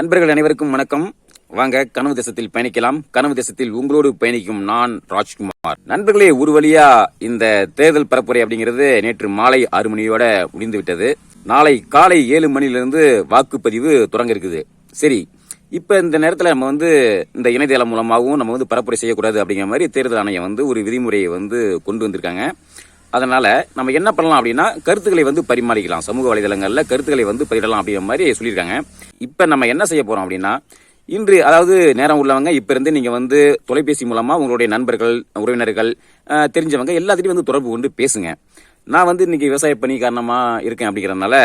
நண்பர்கள் அனைவருக்கும் வணக்கம். வாங்க கனவு தேசத்தில் பயணிக்கலாம். கனவு தேசத்தில் உங்களோடு பயணிக்கும் நான் ராஜ்குமார். நண்பர்களே ஒரு வழியா இந்த தேர்தல் பரப்புரை அப்படிங்கிறது நேற்று மாலை ஆறு மணியோட முடிந்து விட்டது நாளை காலை ஏழு மணிலிருந்து வாக்குப்பதிவு தொடங்க இருக்குது. சரி இப்ப இந்த நேரத்துல நம்ம வந்து இந்த இணையதளம் மூலமாகவும் நம்ம வந்து பரப்புரை செய்யக்கூடாது அப்படிங்கிற மாதிரி தேர்தல் ஆணையம் வந்து ஒரு விதிமுறையை வந்து கொண்டு வந்திருக்காங்க. அதனால் நம்ம என்ன பண்ணலாம் அப்படின்னா கருத்துக்களை வந்து பரிமாறிக்கலாம். சமூக வலைதளங்களில் கருத்துக்களை வந்து பகிரலாம் அப்படிங்கிற மாதிரி சொல்லியிருக்காங்க. இப்போ நம்ம என்ன செய்ய போகிறோம் அப்படின்னா இன்று அதாவது நேரம் உள்ளவங்க இப்போருந்து இருந்து வந்து தொலைபேசி மூலமாக உங்களுடைய நண்பர்கள் உறவினர்கள் தெரிஞ்சவங்க எல்லாத்திலையும் வந்து தொடர்பு கொண்டு பேசுங்க. நான் வந்து இன்னைக்கு விவசாய பணி காரணமாக இருக்கேன் அப்படிங்கறதுனால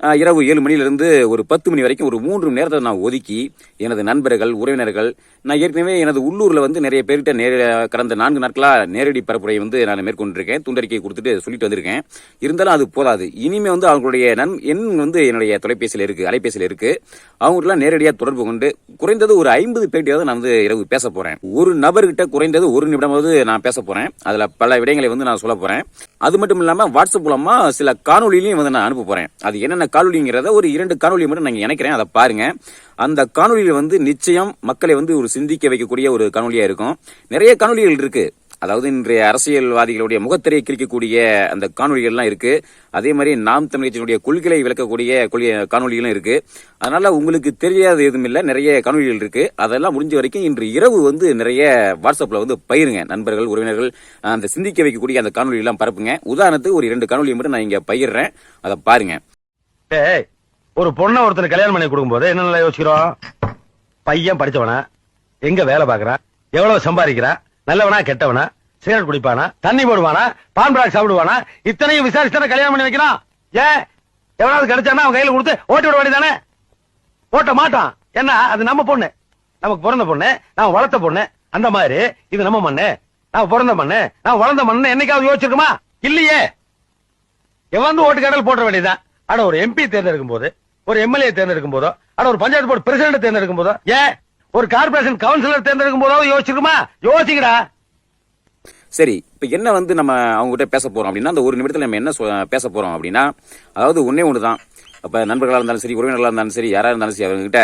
இரவு ஏழு மணிலிருந்து ஒரு பத்து மணி வரைக்கும் ஒரு மூன்று மணி நேரத்தை நான் ஒதுக்கி எனது நண்பர்கள் உறவினர்கள் நான் ஏற்கனவே எனது உள்ளூரில் வந்து நிறைய பேர்கிட்ட நேர கடந்த நான்கு நாட்களாக நேரடி பரப்புரை வந்து நான் மேற்கொண்டிருக்கேன். துண்டறிக்கை கொடுத்துட்டு சொல்லிட்டு வந்திருக்கேன். இருந்தாலும் அது போதாது. இனிமே வந்து அவங்களுடைய நன் எண் வந்து என்னுடைய தொலைபேசியில் இருக்கு அலைபேசியில் இருக்கு. அவங்களாம் நேரடியாக தொடர்பு கொண்டு குறைந்தது ஒரு ஐம்பது பேட்டியாவது நான் வந்து இரவு பேச போறேன். ஒரு நபர்கிட்ட குறைந்தது ஒரு நிமிடமாவது நான் பேச போறேன். அதில் பல விடயங்களை வந்து நான் சொல்ல போறேன். அது மட்டும் இல்லாமல் வாட்ஸ்அப் மூலமாக சில காணொலியிலையும் வந்து நான் அனுப்ப போறேன். அது என்னென்ன காணொலிங்கிறத ஒரு இரண்டு காணொலி மட்டும் நான் இணைக்கிறேன். அதை பாருங்க. அந்த காணொலியில் வந்து நிச்சயம் மக்களை வந்து ஒரு சிந்திக்க வைக்கக்கூடிய ஒரு காணொலியா இருக்கும். நிறைய காணொலிகள் இருக்கு. அதாவது இன்றைய அரசியல்வாதிகளுடைய முகத்திரையை கிழிக்கக்கூடிய அந்த காணொலிகள்லாம் இருக்கு. அதே மாதிரி நாம் தமிழகத்தினுடைய கொள்கைகளை விளக்கக்கூடிய கொள்கை காணொலிகளும் இருக்கு. அதனால உங்களுக்கு தெரியாத எதுவும் இல்லை. நிறைய காணொலிகள் இருக்கு. அதெல்லாம் முடிஞ்ச வரைக்கும் இன்று இரவு வந்து நிறைய வாட்ஸ்அப்ல வந்து பயிருங்க நண்பர்கள் உறவினர்கள் அந்த சிந்திக்க வைக்கக்கூடிய அந்த காணொலி எல்லாம் பரப்புங்க. உதாரணத்துக்கு ஒரு இரண்டு காணொலி மட்டும் நான் இங்க பயிர்றேன் அதை பாருங்க. ஏய் ஒரு பொண்ணை ஒருத்தர் கல்யாணம் பண்ணி கொடுக்கும்போது என்னென்ன யோசிக்கிறோம் பையன் படிச்சவனா? எங்க வேலை பாக்குறான் எவ்வளவு சம்பாதிக்கிறான் நல்லவனா கெட்டவனா? சிகரெட் குடிப்பானா? தண்ணி போடுவானா? பான் பிராக் சாப்பிடுவானா? இத்தனையும் விசாரிச்சு கல்யாணம் பண்ணி வைக்கிறான்? ஏன்? எவனாவது கிடைச்சானா அவன் கையில கொடுத்து ஓட்டி விட வேண்டியதானே ஓட்ட மாட்டான். என்ன? அது நம்ம பொண்ணு. நமக்கு பிறந்த பொண்ணு. நான் வளர்த்த பொண்ணு. அந்த மாதிரி. இது நம்ம மண்ணு. நான் பிறந்த மண்ணு. நான் வளர்ந்த மண்ணு என்னைக்காவது யோசிச்சிருக்குமா? இல்லையே. எவன் வந்து ஓட்டு கடல் போட வேண்டியதுதான்? ஆனா ஒரு எம்பி தேர்ந்தெடுக்கும் போது ஒரு எம்எல்ஏ தேர்ந்தெடுக்கும் போதோ ஆனா ஒரு பஞ்சாயத்து போர்டு பிரசிடண்ட் தேர்ந்தெடுக்கும் போதோ ஏன் ஒரு கார்பரேஷன் கவுன்சிலர் தேர்ந்தெடுக்கும் போதோ யோசிச்சிருக்குமா? யோசிக்கடா. சரி இப்ப என்ன வந்து நம்ம அவங்க கிட்ட பேச போறோம் அப்படின்னா அந்த ஒரு நிமிடத்துல நம்ம என்ன சொ- பேச போறோம் அப்படின்னா அதாவது ஒன்னே ஒண்ணுதான். இப்போ நண்பர்களா இருந்தாலும் சரி உறவினர்களா இருந்தாலும் சரி யாரா இருந்தாலும் சரி அவங்ககிட்ட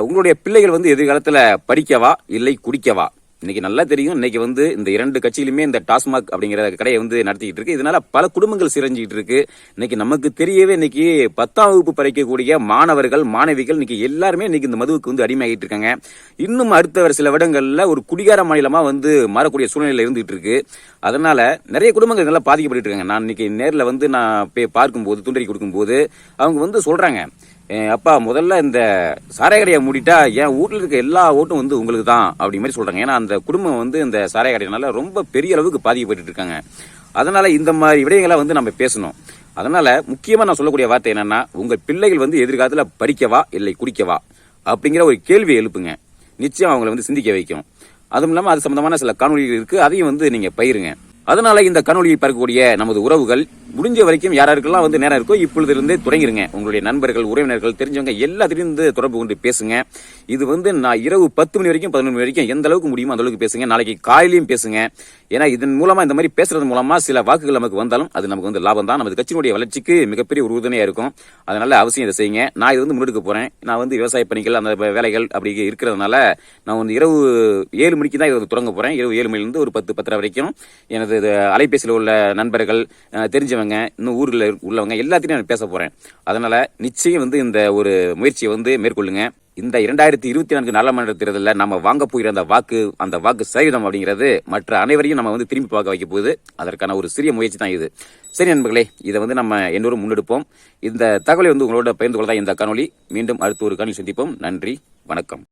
உங்களுடைய பிள்ளைகள் வந்து எதிர்காலத்துல படிக்கவா இல்லை குடிக்கவா? இன்னைக்கு நல்லா தெரியும். இன்னைக்கு வந்து இந்த இரண்டு கட்சியிலுமே இந்த டாஸ்மாக் அப்படிங்கிற கடையை வந்து நடத்திக்கிட்டு இருக்கு. இதனால பல குடும்பங்கள் சிரஞ்சிக்கிட்டு இருக்கு. இன்னைக்கு நமக்கு தெரியவே இன்னைக்கு பத்தாம் வகுப்பு படிக்கக்கூடிய மாணவர்கள் மாணவிகள் இன்னைக்கு எல்லாருமே இன்னைக்கு இந்த மதுவுக்கு வந்து அடிமையாகிட்டு இருக்காங்க. இன்னும் அடுத்த ஒரு சில இடங்கள்ல ஒரு குடிகார மாநிலமா வந்து மாறக்கூடிய சூழ்நிலை இருந்துட்டு இருக்கு. அதனால நிறைய குடும்பங்கள் நல்லா பாதிக்கப்பட்டு இருக்காங்க. நான் இன்னைக்கு நேரில் வந்து நான் போய் பார்க்கும்போது துண்டறி கொடுக்கும்போது அவங்க வந்து சொல்றாங்க அப்பா முதல்ல இந்த சாராய கடையை மூடிட்டா என் வீட்டில் இருக்க எல்லா ஓட்டும் வந்து உங்களுக்கு தான் அப்படி மாதிரி சொல்றாங்க. ஏன்னா அந்த குடும்பம் வந்து இந்த சாராய கடையினால ரொம்ப பெரிய அளவுக்கு பாதிக்கப்பட்டு இருக்காங்க. அதனால இந்த மாதிரி விடயங்களை வந்து நம்ம பேசணும். அதனால முக்கியமா நான் சொல்லக்கூடிய வார்த்தை என்னன்னா உங்கள் பிள்ளைகள் வந்து எதிர்காலத்தில் படிக்கவா இல்லை குடிக்கவா? அப்படிங்கிற ஒரு கேள்வி எழுப்புங்க. நிச்சயம் அவங்களை வந்து சிந்திக்க வைக்கும். அதுவும் இல்லாமல் அது சம்பந்தமான சில காணொலிகள் இருக்கு. அதையும் வந்து நீங்க பயிருங்க அதனால இந்த காணொலியை பார்க்கக்கூடிய நமது உறவுகள் முடிஞ்ச வரைக்கும் யாராருக்கெல்லாம் வந்து நேரம் இருக்கோ இப்பொழுது இருந்தே தொடங்கிருங்க. உங்களுடைய நண்பர்கள் உறவினர்கள் தெரிஞ்சவங்க எல்லாத்திலையும் வந்து தொடர்பு கொண்டு பேசுங்க. இது வந்து நான் இரவு பத்து மணி வரைக்கும் பதினொன்று மணி வரைக்கும் எந்த அளவுக்கு முடியுமோ அந்த அளவுக்கு பேசுங்க. நாளைக்கு காலையிலையும் பேசுங்க. ஏன்னா இதன் மூலமா இந்த மாதிரி பேசுறது மூலமா சில வாக்குகள் நமக்கு வந்தாலும் அது நமக்கு வந்து லாபம் தான். நமது கட்சியினுடைய வளர்ச்சிக்கு மிகப்பெரிய ஒரு உறுதுணையா இருக்கும். அதனால அவசியம் இதை செய்யுங்க. நான் இது வந்து முன்னெடுக்க போறேன். நான் வந்து விவசாய பணிகள் அந்த வேலைகள் அப்படி இருக்கிறதுனால நான் வந்து இரவு ஏழு மணிக்கு தான் இதை தொடங்க போறேன். இரவு ஏழு மணிலிருந்து ஒரு பத்து பத்தரை வரைக்கும் எனது அலைபேசியில் உள்ள நண்பர்கள் தெரிஞ்சவங்க இன்னும் ஊரில் உள்ளவங்க எல்லாத்தையும் நான் பேச போகிறேன் அதனால் நிச்சயம் வந்து இந்த ஒரு முயற்சியை வந்து மேற்கொள்ளுங்க. இந்த இரண்டாயிரத்தி இருபத்தி நான்கு நாடாளுமன்ற தேர்தலில் நம்ம வாங்க போகிற அந்த வாக்கு அந்த வாக்கு சதவீதம் அப்படிங்கிறது மற்ற அனைவரையும் நம்ம வந்து திரும்பி பார்க்க வைக்க போகுது. அதற்கான ஒரு சிறிய முயற்சி தான் இது. சரி நண்பர்களே இதை வந்து நம்ம எல்லோரும் முன்னெடுப்போம். இந்த தகவலை வந்து உங்களோட பகிர்ந்து கொள்ளதான் இந்த காணொலி மீண்டும் அடுத்த ஒரு காணொலி சந்திப்போம். நன்றி வணக்கம்.